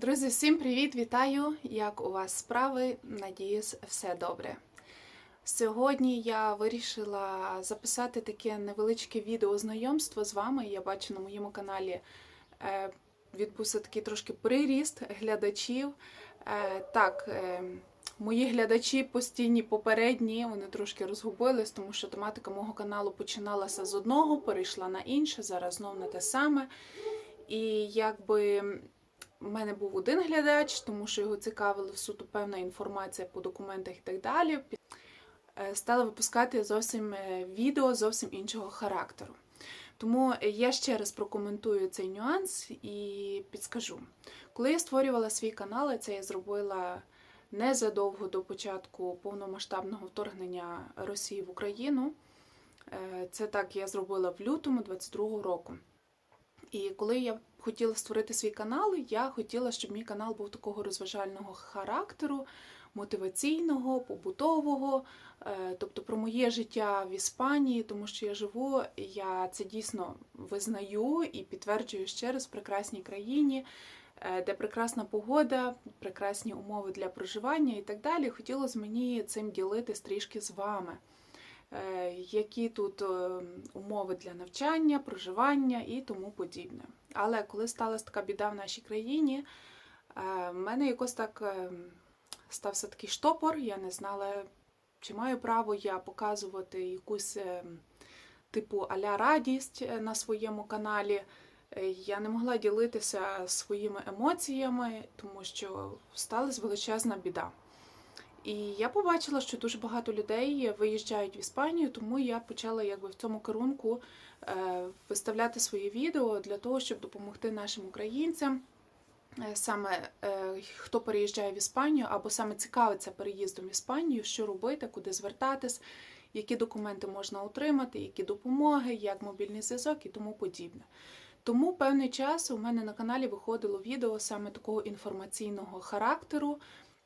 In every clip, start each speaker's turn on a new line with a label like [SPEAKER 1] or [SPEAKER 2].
[SPEAKER 1] Друзі, всім привіт! Вітаю! Як у вас справи? Надіюсь, все добре. Сьогодні я вирішила записати таке невеличке відео знайомство з вами. Я бачу на моєму каналі е, відбувся такий трошки приріст глядачів. Е, Так, е, мої глядачі постійні попередні, вони трошки розгубились, тому що тематика мого каналу починалася з одного, перейшла на інше, зараз знов на те саме. І якби у мене був один глядач, тому що його цікавила суто певна інформація по документах і так далі. Е, Стала випускати зовсім е, відео зовсім іншого характеру. Тому я ще раз прокоментую цей нюанс і підскажу. Коли я створювала свій канал, це я зробила незадовго до початку повномасштабного вторгнення Росії в Україну. Е, Це так я зробила в лютому 22-го року. І коли я хотіла створити свій канал, я хотіла, щоб мій канал був такого розважального характеру, мотиваційного, побутового, е, тобто про моє життя в Іспанії, тому що я живу, я це дійсно визнаю і підтверджую ще раз в прекрасній країні, е, де прекрасна погода, прекрасні умови для проживання і так далі. Хотілося мені цим ділитись трішки з вами. Е, Які тут е, умови для навчання, проживання і тому подібне. Але коли сталася така біда в нашій країні, е, в мене якось так стався такий штопор. Я не знала, чи маю право я показувати якусь типу аля радість на своєму каналі. Я не могла ділитися своїми емоціями, тому що сталася величезна біда. І я побачила, що дуже багато людей виїжджають в Іспанію, тому я почала якби в цьому керунку е, виставляти свої відео для того, щоб допомогти нашим українцям, е, саме е, хто переїжджає в Іспанію, або саме цікавиться переїздом в Іспанію, що робити, куди звертатись, які документи можна отримати, які допомоги, як мобільний зв'язок і тому подібне. Тому певний час у мене на каналі виходило відео саме такого інформаційного характеру.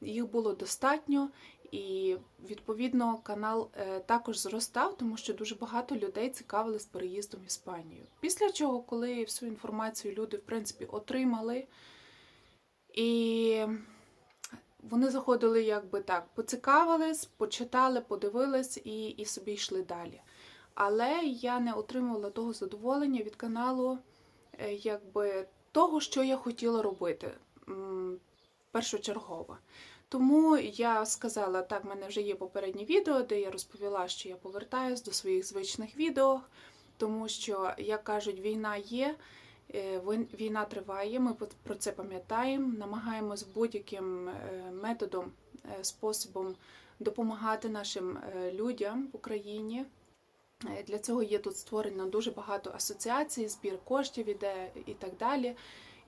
[SPEAKER 1] Їх було достатньо, і відповідно канал е, також зростав, тому що дуже багато людей цікавились переїздом в Іспанію. Після чого, коли всю інформацію люди в принципі отримали, і вони заходили якби так, поцікавились, почитали, подивились і, і собі йшли далі. Але я не отримувала того задоволення від каналу, е, якби того, що я хотіла робити першочергово. Тому я сказала, так, в мене вже є попереднє відео, де я розповіла, що я повертаюсь до своїх звичних відео, тому що, як кажуть, війна є, е, війна триває, ми про це пам'ятаємо, намагаємось будь-яким е, методом, е, способом допомагати нашим людям в Україні. Для цього є тут створено дуже багато асоціацій, збір коштів іде і так далі.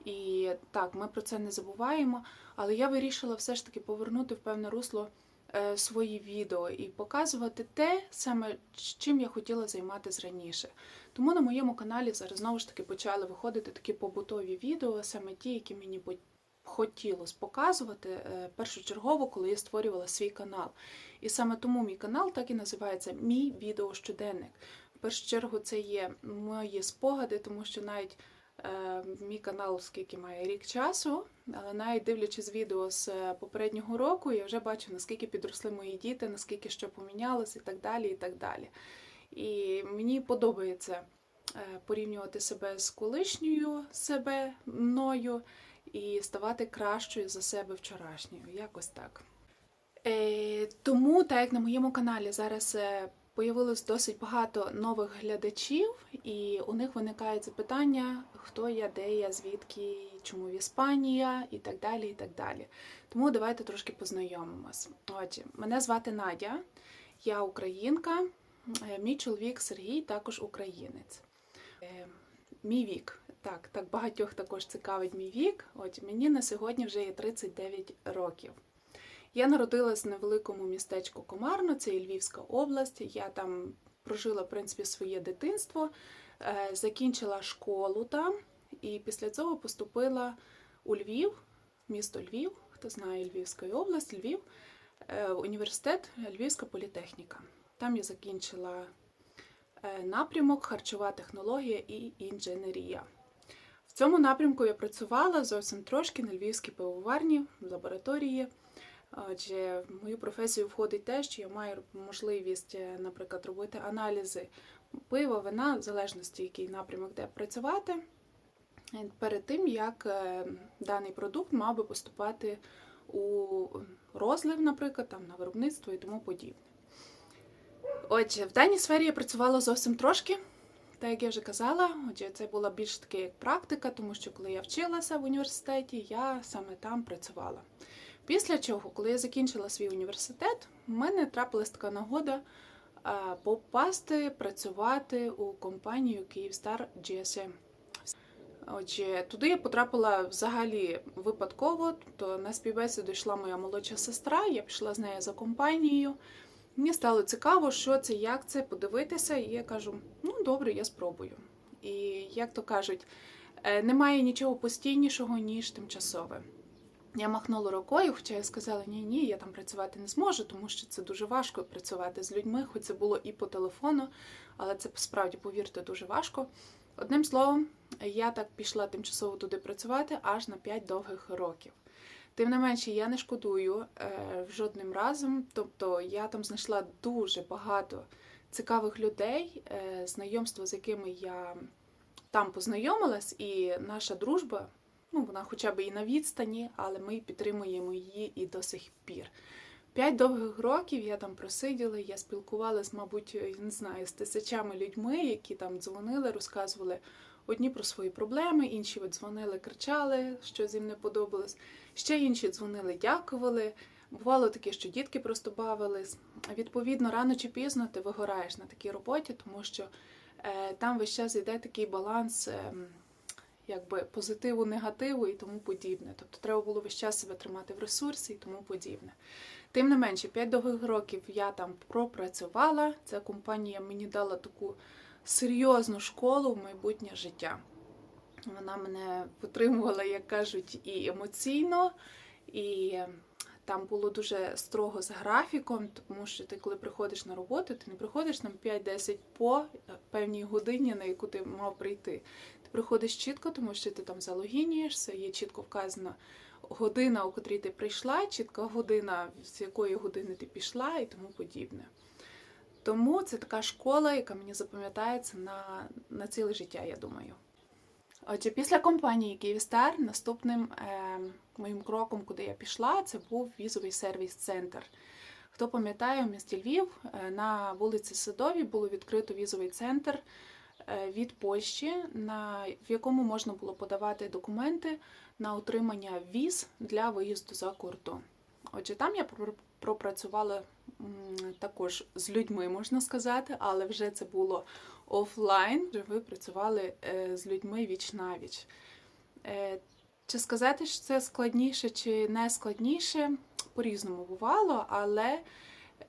[SPEAKER 1] І так, ми про це не забуваємо. Але я вирішила все ж таки повернути в певне русло е, свої відео і показувати те саме, чим я хотіла займатися раніше. Тому на моєму каналі зараз знову ж таки почали виходити такі побутові відео, саме ті, які мені хотілося показувати е, першочергово, коли я створювала свій канал. І саме тому мій канал так і називається Мій відеощоденник. В першу чергу це є мої спогади, тому що навіть мій канал скільки має рік часу, але навіть дивлячись відео з е, попереднього року, я вже бачу, наскільки підросли мої діти, наскільки що помінялось і так далі. І так далі. І мені подобається е, порівнювати себе з колишньою себе мною і ставати кращою за себе вчорашньою. Якось так. Е, тому, так як на моєму каналі зараз е, появилось досить багато нових глядачів, і у них виникають запитання, хто я, де я, звідки, чому в Іспанія і так далі. і так далі. Тому давайте трошки познайомимось. Отже, мене звати Надя, я українка, е, мій чоловік Сергій також українець. Е, Мій вік. Так, так багатьох також цікавить мій вік. От мені на сьогодні вже є 39 років. Я народилась в невеликому містечку Комарно, це і Львівська область. Я там прожила, в принципі, своє дитинство, е, закінчила школу там, і після цього поступила у Львів, місто Львів, хто знає Львівська область, Львів, е, університет Львівська політехніка. Там я закінчила е, напрямок харчова технологія і інженерія. В цьому напрямку я працювала зовсім трошки на львівській пивоварні в лабораторії. Адже в мою професію входить те, що я маю можливість, е, наприклад, робити аналізи пива, вина, в залежності, який напрямок де працювати, е, перед тим, як е, даний продукт мав би поступати у розлив, наприклад, там, на виробництво і тому подібне. Отже, в даній сфері я працювала зовсім трошки. Так як я вже казала, отже, це була більш таки як практика, тому що коли я вчилася в університеті, я саме там працювала. Після чого, коли я закінчила свій університет, в мене трапилась така нагода попасти працювати у компанію Київстар GSM. Отже, туди я потрапила взагалі випадково, тобто на співбесіду йшла моя молодша сестра, я пішла з нею за компанією. Мені стало цікаво, що це, як це, подивитися, і я кажу: ну добре, я спробую. І як то кажуть, е, немає нічого постійнішого, ніж тимчасове. Я махнула рукою, хоча я сказала, ні, ні, я там працювати не зможу, тому що це дуже важко працювати з людьми, хоч це було і по телефону, але це справді, повірте, дуже важко. Одним словом, я так пішла тимчасово туди працювати аж на 5 довгих років. Тим не менше, я не шкодую е, жодним разом. Тобто я там знайшла дуже багато цікавих людей, е, знайомства з якими я там познайомилась, і наша дружба, ну вона хоча б і на відстані, але ми підтримуємо її і до сих пір. П'ять довгих років я там просиділа, я спілкувалась, мабуть, не знаю, з тисячами людьми, які там дзвонили, розказували одні про свої проблеми, інші дзвонили, кричали, що їм не подобалось. Ще інші дзвонили, дякували. Бувало таке, що дітки просто бавились. Відповідно, рано чи пізно ти вигораєш на такій роботі, тому що е, там весь час йде такий баланс. Якби позитиву, негативу і тому подібне. Тобто треба було весь час себе тримати в ресурсі і тому подібне. Тим не менше, 5 довгих років я там пропрацювала. Ця компанія мені дала таку серйозну школу в майбутнє життя. Вона мене витримувала, як кажуть, і емоційно, і там було дуже строго з графіком, тому що ти, коли приходиш на роботу, ти не приходиш там 5-10 по певній годині, на яку ти мав прийти. Ти приходиш чітко, тому що ти там залогінюєшся, є чітко вказано година, у котрій ти прийшла, чітка година, з якої години ти пішла, і тому подібне. Тому це така школа, яка мені запам'ятається на, на ціле життя, я думаю. Отже, після компанії Київстар наступним е, моїм кроком, куди я пішла, це був візовий сервіс-центр. Хто пам'ятає, в місті Львів е, на вулиці Садовій було відкрито візовий центр е, від Польщі, на, в якому можна було подавати документи на отримання віз для виїзду за кордон. Отже, там я пропрацювала також з людьми, можна сказати, але вже це було офлайн. Вже ви працювали е, з людьми віч навіч. Е, чи сказати, що це складніше чи не складніше? По-різному бувало, але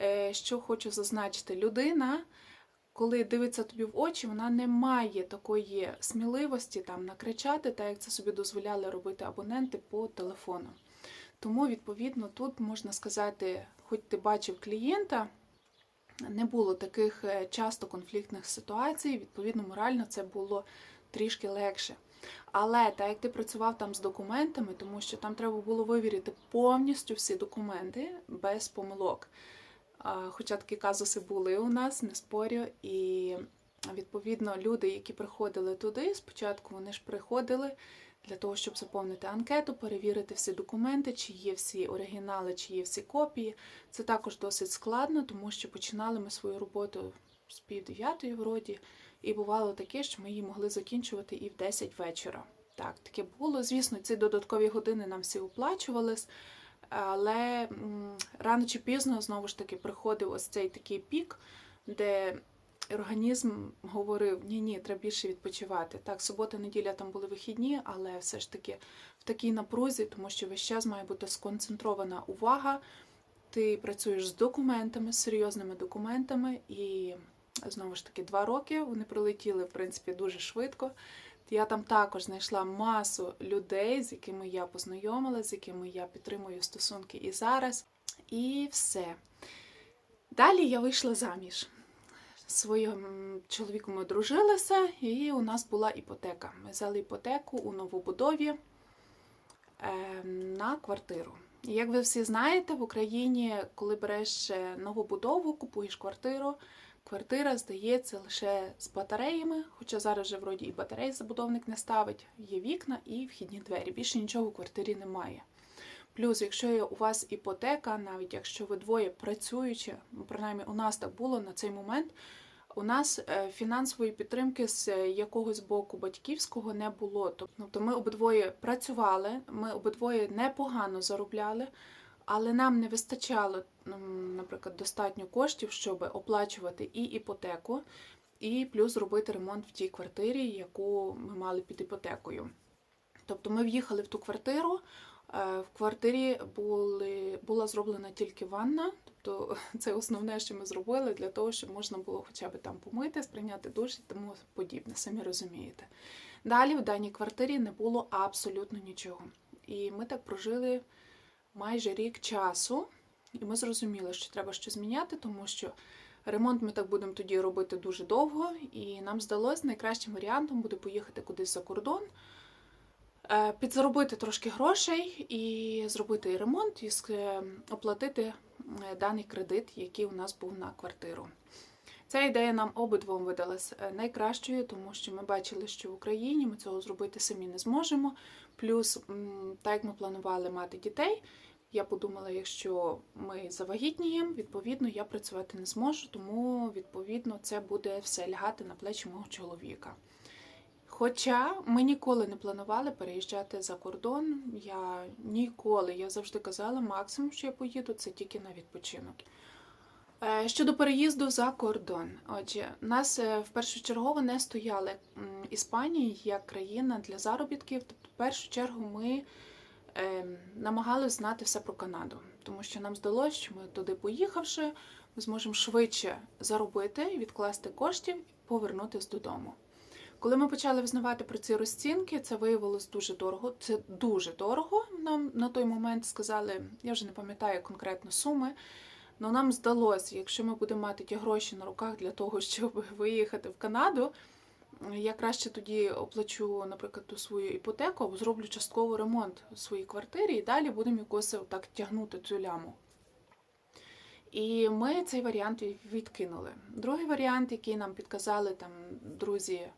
[SPEAKER 1] е, що хочу зазначити, людина. Коли дивиться тобі в очі, вона не має такої сміливості там накричати, так як це собі дозволяли робити абоненти по телефону. Тому, відповідно, тут можна сказати, хоч ти бачив клієнта, не було таких е, часто конфліктних ситуацій, відповідно, морально це було трішки легше. Але так як ти працював там з документами, тому що там треба було вивірити повністю всі документи без помилок. Хоча такі казуси були у нас, не спорю. І відповідно люди, які приходили туди, спочатку вони ж приходили для того, щоб заповнити анкету, перевірити всі документи, чи є всі оригінали, чи є всі копії. Це також досить складно, тому що починали ми свою роботу з пів дев'ятої вроді, і бувало таке, що ми її могли закінчувати і в 10 вечора. Так, таке було. Звісно, ці додаткові години нам всі оплачувались, але рано чи пізно знову ж таки приходив ось цей такий пік, де організм говорив: ні, ні, треба більше відпочивати. Так, субота, неділя там були вихідні, але все ж таки в такій напрузі, тому що весь час має бути сконцентрована увага. Ти працюєш з документами, з серйозними документами, і знову ж таки два роки вони прилетіли, в принципі, дуже швидко. Я там також знайшла масу людей, з якими я познайомилася, з якими я підтримую стосунки і зараз. І все. Далі я вийшла заміж своїм чоловіком ми і у нас була іпотека. Ми взяли іпотеку у новобудові е, на квартиру. І як ви всі знаєте, в Україні, коли береш е, нову будову, купуєш квартиру, квартира здається лише з батареями, хоча зараз вже вроді і батареї забудовник не ставить, є вікна і вхідні двері. Більше нічого в квартирі немає. Плюс, якщо у вас іпотека, навіть якщо ви двоє працюючи, ну, принаймні у нас так було на цей момент, у нас е, фінансової підтримки з якогось боку батьківського не було. Тобто ми обидвоє працювали, ми обидвоє непогано заробляли, але нам не вистачало, наприклад, достатньо коштів, щоб оплачувати і іпотеку, і плюс зробити ремонт в тій квартирі, яку ми мали під іпотекою. Тобто ми в'їхали в ту квартиру. Е, В квартирі були, була зроблена тільки ванна, тобто це основне, що ми зробили для того, щоб можна було хоча б там помити, сприйняти душ і тому подібне, самі розумієте. Далі в даній квартирі не було абсолютно нічого. І ми так прожили майже рік часу, і ми зрозуміли, що треба щось міняти, тому що ремонт ми так будемо тоді робити дуже довго, і нам здалося, найкращим варіантом буде поїхати кудись за кордон. Е, Підзаробити трошки грошей і зробити ремонт, і оплатити е, даний кредит, який у нас був на квартиру. Ця ідея нам обидвом видалась е, найкращою, тому що ми бачили, що в Україні ми цього зробити самі не зможемо. Плюс, так як ми планували мати дітей, я подумала, якщо ми завагітніємо, відповідно, я працювати не зможу, тому відповідно це буде все лягати на плечі мого чоловіка. Хоча ми ніколи не планували переїжджати за кордон. Я ніколи, я завжди казала, максимум, що я поїду, це тільки на відпочинок. Е, Щодо переїзду за кордон, отже, нас е, в першочергово не стояли Іспанії як країна для заробітків. Тобто, в першу чергу, ми е, намагалися знати все про Канаду, тому що нам здалося, що ми туди поїхавши, ми зможемо швидше заробити, відкласти коштів і повернутися додому. Коли ми почали визнавати про ці розцінки, це виявилось дуже дорого. Це дуже дорого. Нам на той момент сказали, я вже не пам'ятаю конкретно суми. але нам здалося, якщо ми будемо мати ті гроші на руках для того, щоб виїхати в Канаду, я краще тоді оплачу, наприклад, ту свою іпотеку зроблю частково ремонт у своїй квартирі і далі будемо якось так тягнути цю ляму. І ми цей варіант відкинули. Другий варіант, який нам підказали там друзі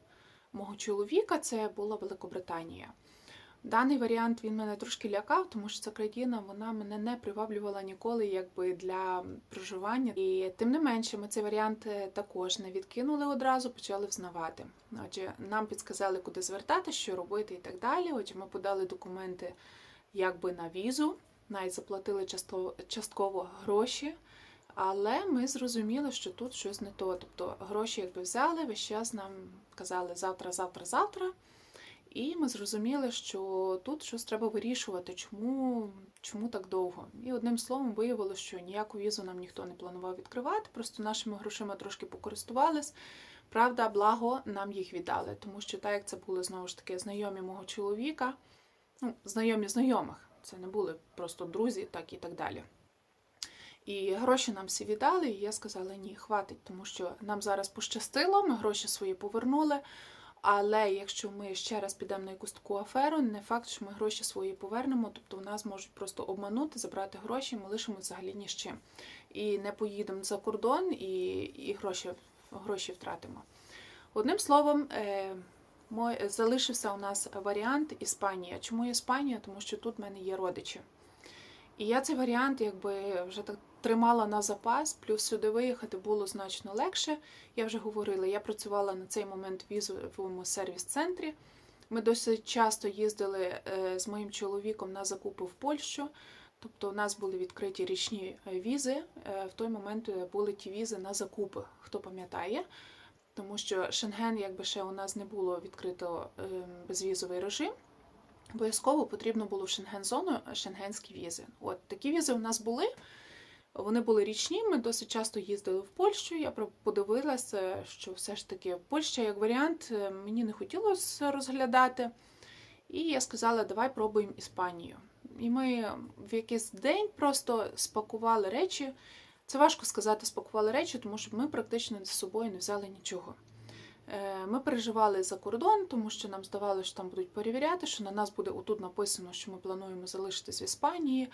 [SPEAKER 1] мого чоловіка, це була Великобританія. Даний варіант він мене трошки лякав, тому що ця країна вона мене не приваблювала ніколи якби для проживання. І тим не менше, ми цей варіант е, також не відкинули одразу, почали взнавати. Отже, нам підсказали, куди звертати, що робити і так далі. Отже, ми подали документи якби на візу, навіть заплатили частково гроші. Але ми зрозуміли, що тут щось не то. Тобто гроші якби взяли, весь час нам казали завтра, завтра, завтра. І ми зрозуміли, що тут щось треба вирішувати, чому, чому так довго. І одним словом виявилося, що ніяку візу нам ніхто не планував відкривати, просто нашими грошима трошки покористувались. Правда, благо нам їх віддали, тому що так як це були знову ж таки знайомі мого чоловіка, ну, знайомі знайомих, це не були просто друзі, так і так далі. І гроші нам всі віддали, і я сказала, ні, хватить, тому що нам зараз пощастило, ми гроші свої повернули. Але якщо ми ще раз підемо на якусь таку аферу, не факт, що ми гроші свої повернемо, тобто в нас можуть просто обманути, забрати гроші, ми лишимося взагалі ні з чим. І не поїдемо за кордон, і, і гроші, гроші втратимо. Одним словом, е, мой, залишився у нас варіант Іспанія. Чому Іспанія? Тому що тут в мене є родичі. І я цей варіант якби вже так тримала на запас, плюс сюди виїхати було значно легше. Я вже говорила, я працювала на цей момент в візовому сервіс-центрі. Ми досить часто їздили е, з моїм чоловіком на закупи в Польщу. Тобто у нас були відкриті річні е, візи. Е, В той момент були ті візи на закупи, хто пам'ятає. Тому що Шенген, якби ще у нас не було відкрито е, безвізовий режим. Обов'язково потрібно було в Шенген-зону шенгенські візи. От такі візи у нас були. Вони були річні. Ми досить часто їздили в Польщу. Я подивилася, що все ж таки Польща як варіант е, мені не хотілося розглядати. І я сказала, давай пробуємо Іспанію. І ми в якийсь день просто спакували речі, Це важко сказати, спакували речі, тому що ми практично з собою не взяли нічого. Е, Ми переживали за кордон, тому що нам здавалося, що там будуть перевіряти, що на нас буде отут написано, що ми плануємо залишитись в Іспанії,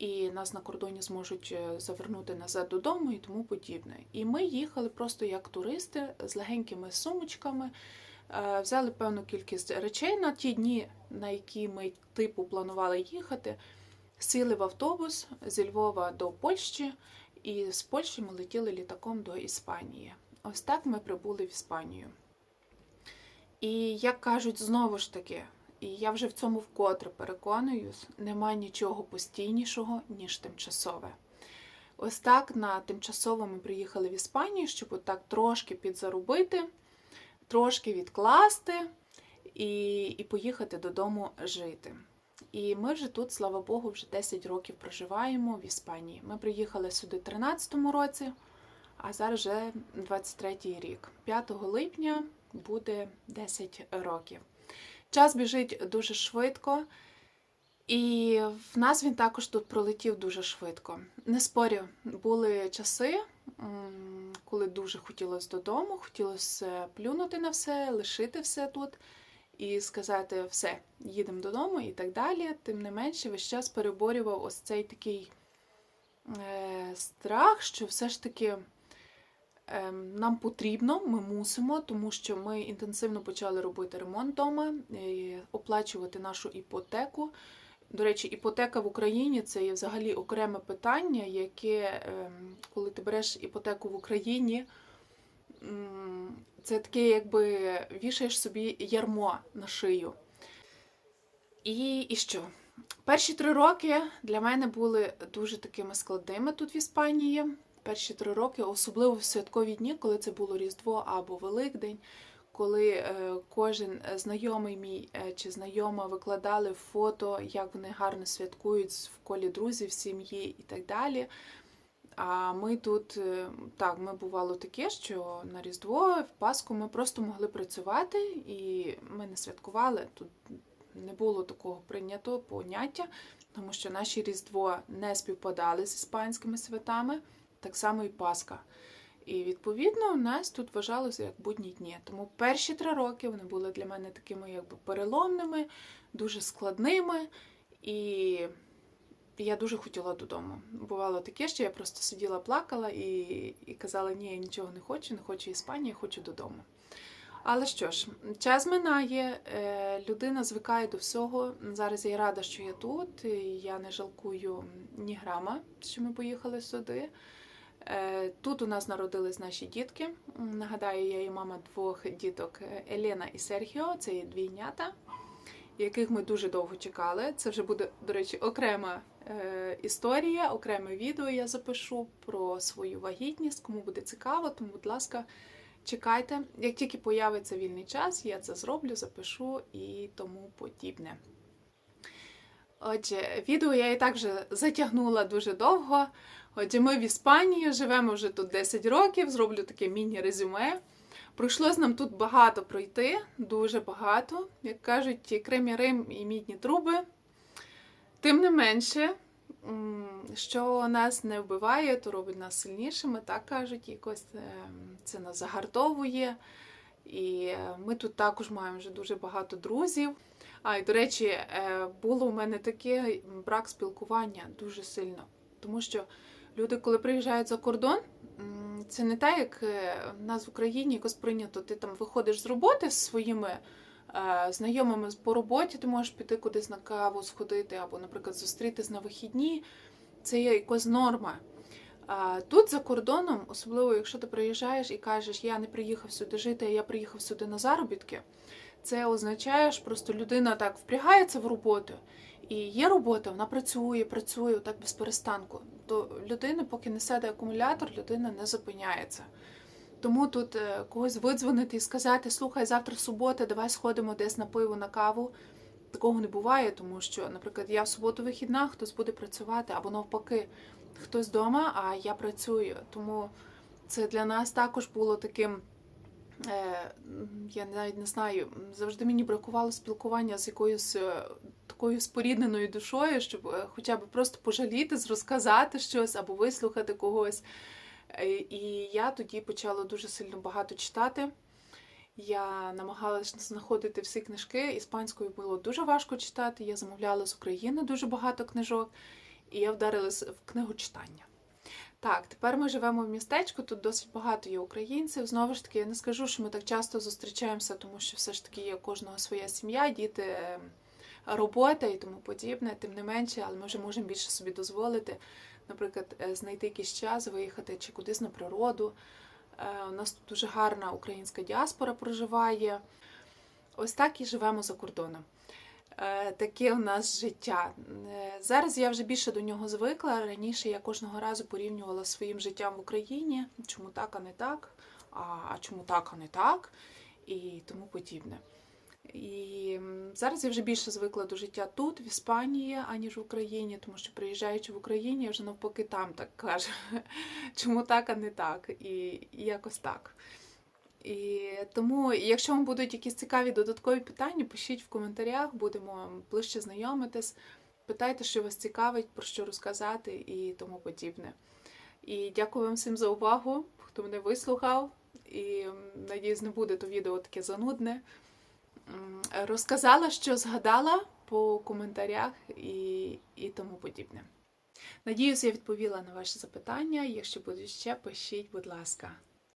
[SPEAKER 1] і нас на кордоні зможуть е, завернути назад додому і тому подібне. І ми їхали просто як туристи з легенькими сумочками, е, взяли певну кількість речей на ті дні, на які ми типу планували їхати. Сіли в автобус зі Львова до Польщі, і з Польщі ми летіли літаком до Іспанії. Ось так ми прибули в Іспанію. І як кажуть, знову ж таки, і я вже в цьому вкотре переконуюсь, немає нічого постійнішого, ніж тимчасове. Ось так на тимчасово ми приїхали в Іспанію, щоб отак трошки підзаробити, трошки відкласти і, і поїхати додому жити. І ми вже тут, слава Богу, вже 10 років проживаємо в Іспанії. Ми приїхали сюди в 13-му році, а зараз вже 23-й рік. 5 липня буде 10 років. Час біжить дуже швидко, і в нас він також тут пролетів дуже швидко. Не спорю, були часи, коли дуже хотілося додому, хотілося плюнути на все, лишити все тут і сказати все, їдемо додому і так далі. Тим не менше, весь час переборював ось цей такий е, страх, що все ж таки нам потрібно, ми мусимо, тому що ми інтенсивно почали робити ремонт вдома, е, оплачувати нашу іпотеку. До речі, іпотека в Україні це є взагалі окреме питання, яке, ем, коли ти береш іпотеку в Україні, це таке, якби вішаєш собі ярмо на шию. І, і що? Перші три роки для мене були дуже такими складними тут в Іспанії. Перші три роки, особливо в святкові дні, коли це було Різдво або Великдень, коли е, кожен знайомий мій е, чи знайома викладали фото, як вони гарно святкують в колі друзів, сім'ї і так далі. А ми тут е, так, ми бувало таке, що на Різдво, в Пасху ми просто могли працювати, і ми не святкували. Тут не було такого прийнятого поняття, тому що наші Різдво не співпадали з іспанськими святами, так само і Пасха. І відповідно у нас тут вважалося як будні дні. Тому перші три роки вони були для мене такими якби переломними, дуже складними. І я дуже хотіла додому. Бувало таке, що я просто сиділа, плакала і, і казала, ні, я нічого не хочу, не хочу Іспанії, хочу додому. Але що ж, час минає, е, людина звикає до всього. Зараз я рада, що я тут. Я не жалкую ні грама, що ми поїхали сюди. Е, Тут у нас народились наші дітки. Нагадаю, я і мама двох діток е, Елена і Серхіо. Це є двійнята, яких ми дуже довго чекали. Це вже буде, до речі, окрема е, історія, окреме відео я запишу про свою вагітність. Кому буде цікаво, тому, будь ласка, чекайте. Як тільки появиться вільний час, я це зроблю, запишу і тому подібне. Отже, відео я і так вже затягнула дуже довго. Отже, ми в Іспанії живемо вже тут 10 років, зроблю таке міні-резюме. Пройшлось нам тут багато пройти, дуже багато. Як кажуть, Крим і Рим і мідні труби. Тим не менше, що нас не вбиває, то робить нас сильнішими, так кажуть, якось е, це нас загартовує. І е, ми тут також маємо вже дуже багато друзів. А, і до речі, е, було у мене таке брак спілкування дуже сильно. Тому що люди, коли приїжджають за кордон, це не так, як е, в нас в Україні якось прийнято. Ти там виходиш з роботи з своїми е, знайомими по роботі, ти можеш піти кудись на каву сходити, або, наприклад, зустрітись на вихідні. Це є якась норма. Тут за кордоном, особливо якщо ти приїжджаєш і кажеш, я не приїхав сюди жити, а я приїхав сюди на заробітки, це означає, що просто людина так впрягається в роботу, і є робота, вона працює, працює так без перестанку. То людина, поки не сяде акумулятор, людина не зупиняється. Тому тут е, когось видзвонити і сказати, слухай, завтра субота, давай сходимо десь на пиво, на каву. Такого не буває, тому що, наприклад, я в суботу вихідна, хтось буде працювати, або навпаки, хтось вдома, а я працюю. Тому це для нас також було таким Я навіть не знаю, завжди мені бракувало спілкування з якоюсь е, такою спорідненою душою, щоб е, хоча б просто пожаліти, розказати щось або вислухати когось. Е, І я тоді почала дуже сильно багато читати. Я намагалася знаходити всі книжки. Іспанською було дуже важко читати. Я замовляла з України дуже багато книжок, і я вдарилась в книгочитання. Так, тепер ми живемо в містечку, тут досить багато є українців. Знову ж таки, я не скажу, що ми так часто зустрічаємося, тому що все ж таки є кожного своя сім'я, діти, е, робота і тому подібне, тим не менше, але ми вже можемо більше собі дозволити, наприклад, е, знайти якийсь час, виїхати чи кудись на природу. Е, У нас тут дуже гарна українська діаспора проживає. Ось так і живемо за кордоном. Е, Таке у нас життя. Е, Зараз я вже більше до нього звикла. Раніше я кожного разу порівнювала своїм життям в Україні, чому так, а не так, а, чому так, а не так, і тому подібне. І зараз я вже більше звикла до життя тут, в Іспанії, аніж в Україні, тому що приїжджаючи в Україні, я вже навпаки там так кажу, чому так, а не так, і, і якось так. І тому, якщо вам будуть якісь цікаві додаткові питання, пишіть в коментарях, будемо ближче знайомитись. Питайте, що вас цікавить, про що розказати і тому подібне. І дякую вам всім за увагу, хто мене вислухав. І надіюсь, не буде то відео таке занудне. Розказала, що згадала по коментарях і, і тому подібне. Надіюсь, я відповіла на ваші запитання. Якщо будуть ще, пишіть, будь ласка.